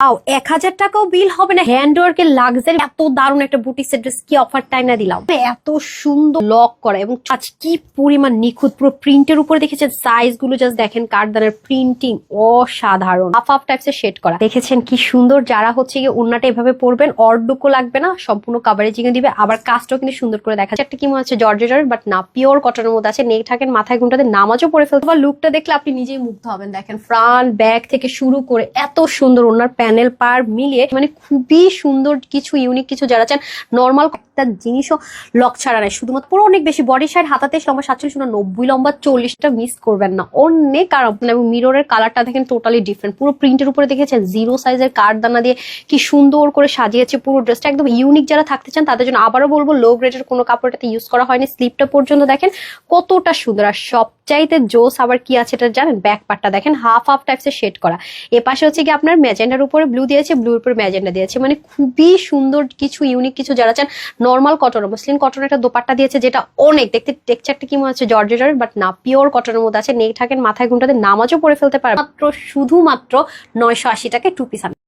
আও এক হাজার টাকাও বিল হবে না। হ্যান্ড ওয়ার্কের লাক্সারি এত দারুণ একটা বুটিক ড্রেস কি অফার টাইম না দিলাম। এত সুন্দর লক করা এবং আজ কি পরিমাণ নিখুঁত, পুরো প্রিন্টের উপরে দেখেছেন? সাইজগুলো জাস্ট দেখেন, কাঠদানের প্রিন্টিং অসাধারণ। হাফ হাফ টাইপস এর শেড করা। দেখেছেন কি সুন্দর? যারা হচ্ছে গিয়ে ওন্নাটা এভাবে পরবেন, অর্ডুকো লাগবে না, সম্পূর্ণ কাভারেজিং দিবে। আবার কাজটাও কিন্তু সুন্দর করে দেখা যাচ্ছে। একটা কি মনে হচ্ছে? জর্জের বাট না পিওর কটনের মধ্যে আছে। নেক থাকেন, মাথায় ঘুমটাতে নামাজও পরে ফেলতে বা লুকটা দেখলে আপনি নিজেই মুগ্ধ হবেন। দেখেন ফ্রন্ট ব্যাক থেকে শুরু করে এত সুন্দর ওনার প্যানেল পার মিলিয়ে মানে খুবই সুন্দর কিছু ইউনিক কিছু যারা চান নর্মাল একটা জিনিসও লক ছাড়া নাই। শুধুমাত্র পুরো অনেক বেশি। বডি সাইড হাতাতে লম্বা সাতচল্লিশ নব্বই লম্বা চল্লিশটা মিস করবেন না। অনেক আর এবং মিররের কালারটা দেখেন টোটালি ডিফারেন্ট পুরো প্রিন্টের উপরে দেখেছেন জিরো সাইজের কার্ড দানা দিয়ে কি সুন্দর করে সাজিয়েছে পুরো ড্রেসটা একদম ইউনিক যারা থাকতে চান, তাদের জন্য আবারও বলব লো গ্রেডের কোনো কাপড়টাতে ইউজ করা হয়নি। স্লিপটা পর্যন্ত দেখেন কতটা সুন্দর। আর সবচাইতে জোস আবার কি আছে এটা জানেন? ব্যাক পার্টটা দেখেন হাফ হাফ টাইপসের শেড করা। এ পাশে হচ্ছে কি আপনার ম্যাজেন্ডার উপরে ব্লু দিয়েছে ব্লুর উপরে ম্যাজেন্ডা দিয়েছে। মানে খুবই সুন্দর কিছু ইউনিক কিছু যারা চান নর্মাল কটন মুসলিম কটন একটা দোপাট্টা দিয়েছে যেটা অনেক, দেখতে টেক্সচারটা কি মনে হচ্ছে জর্জেটার বাট না পিওর কটনের মধ্যে আছে নেক থাকেন, মাথায় ঘুমটাতে নামাজও পরে ফেলতে পারে মাত্র, শুধুমাত্র নয়শো আশি টাকায় টু পিস